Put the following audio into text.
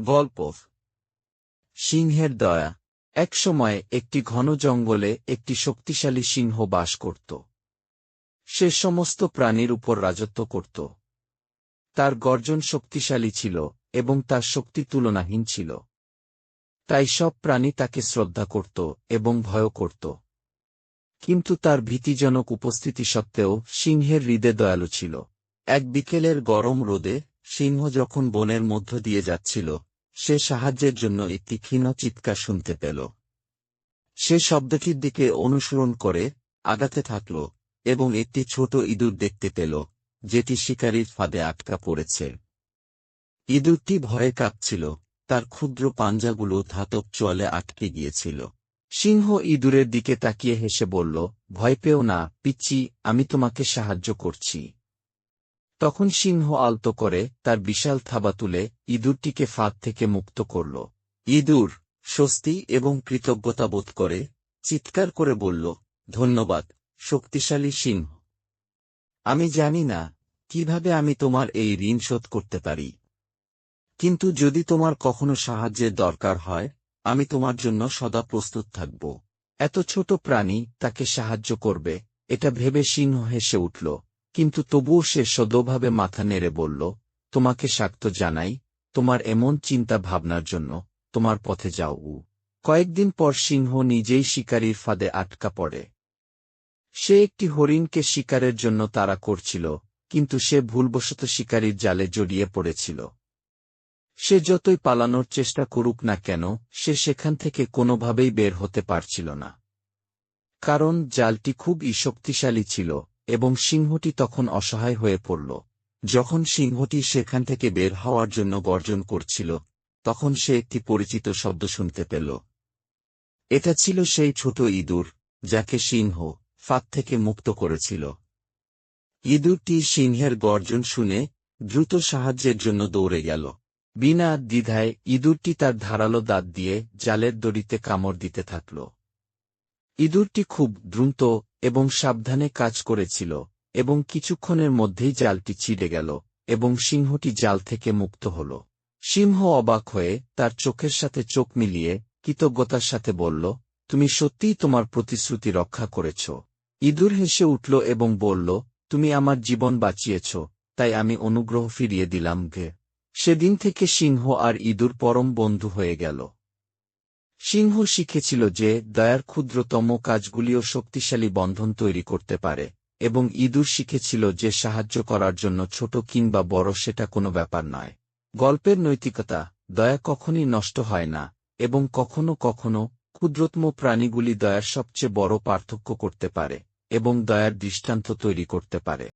গল্প সিংহের দয়া। এক সময় একটি ঘন জঙ্গলে একটি শক্তিশালী সিংহ বাস করত। সে সমস্ত প্রাণীর উপর রাজত্ব করত। তার গর্জন শক্তিশালী ছিল এবং তার শক্তি তুলনাহীন ছিল। তাই সব প্রাণী তাকে শ্রদ্ধা করত এবং ভয় করত। কিন্তু তার ভীতিজনক উপস্থিতি সত্ত্বেও সিংহের হৃদে দয়ালু ছিল। এক বিকেলের গরম রোদে সিংহ যখন বনের মধ্য দিয়ে যাচ্ছিল, সে সাহায্যের জন্য একটি ক্ষীণ চিৎকার শুনতে পেল। সে শব্দটির দিকে অনুসরণ করে আগাতে থাকল এবং একটি ছোট ইঁদুর দেখতে পেল, যেটি শিকারীর ফাঁদে আটকা পড়েছে। ইঁদুরটি ভয়ে কাঁপছিল, তার ক্ষুদ্র পাঞ্জাগুলো ধাতব চোয়ালে আটকে গিয়েছিল। সিংহ ইঁদুরের দিকে তাকিয়ে হেসে বলল, ভয় পেও না পিচ্ছি আমি তোমাকে সাহায্য করছি। তখন সিংহ আলতো করে তার বিশাল থাবা তুলে ইঁদুরটিকে ফাঁদ থেকে মুক্ত করল। ইঁদুর, স্বস্তি এবং কৃতজ্ঞতা বোধ করে, চিৎকার করে বলল, ধন্যবাদ, শক্তিশালী সিংহ। আমি জানি না, কীভাবে আমি তোমার এই ঋণ শোধ করতে পারি। কিন্তু যদি তোমার কখনো সাহায্যের দরকার হয়, আমি তোমার জন্য সদা প্রস্তুত থাকব। এত ছোট প্রাণী তাকে সাহায্য করবে, এটা ভেবে সিংহ হেসে উঠল। কিন্তু তবুও সে সদভাবে মাথা নেড়ে বলল, তোমাকে স্বাগত জানাই, তোমার এমন চিন্তা ভাবনার জন্য, তোমার পথে যাও উ। কয়েকদিন পর সিংহ নিজেই শিকারীর ফাঁদে আটকা পড়ে। সে একটি হরিণকে শিকারের জন্য তারা করছিল, কিন্তু সে ভুলবশত শিকারীর জালে জড়িয়ে পড়েছিল। সে যতই পালানোর চেষ্টা করুক না কেন, সে সেখান থেকে কোনোভাবেই বের হতে পারছিল না। কারণ জালটি খুবই শক্তিশালী ছিল এবং সিংহটি তখন অসহায় হয়ে পড়ল। যখন সিংহটি সেখান থেকে বের হওয়ার জন্য গর্জন করছিল, তখন সে একটি পরিচিত শব্দ শুনতে পেল। এটা ছিল সেই ছোট ইঁদুর, যাকে সিংহ, ফাঁদ থেকে মুক্ত করেছিল। ইঁদুরটি সিংহের গর্জন শুনে দ্রুত সাহায্যের জন্য দৌড়ে গেল। বিনা দ্বিধায় ইঁদুরটি তার ধারালো দাঁত দিয়ে জালের দড়িতে কামড় দিতে থাকল। ইঁদুরটি খুব দ্রুত এবং সাবধানে কাজ করেছিল, এবং কিছুক্ষণের মধ্যেই জালটি ছিঁড়ে গেল, এবং সিংহটি জাল থেকে মুক্ত হল। সিংহ অবাক হয়ে তার চোখের সাথে চোখ মিলিয়ে কৃতজ্ঞতার সাথে বলল, তুমি সত্যিই তোমার প্রতিশ্রুতি রক্ষা করেছ। ইঁদুর হেসে উঠল এবং বলল, তুমি আমার জীবন বাঁচিয়েছ, তাই আমি অনুগ্রহ ফিরিয়ে দিলাম গে সেদিন থেকে সিংহ আর ইঁদুর পরম বন্ধু হয়ে গেল। সিংহ শিখেছিল যে দয়ার ক্ষুদ্রতম কাজগুলিও শক্তিশালী বন্ধন তৈরি করতে পারে, এবং ইঁদুর শিখেছিল যে সাহায্য করার জন্য ছোট কিংবা বড় সেটা কোনো ব্যাপার নয়। গল্পের নৈতিকতা, দয়া কখনই নষ্ট হয় না, এবং কখনো কখনো ক্ষুদ্রতম প্রাণীগুলি দয়ার সবচেয়ে বড় পার্থক্য করতে পারে, এবং দয়ার দৃষ্টান্ত তৈরি করতে পারে।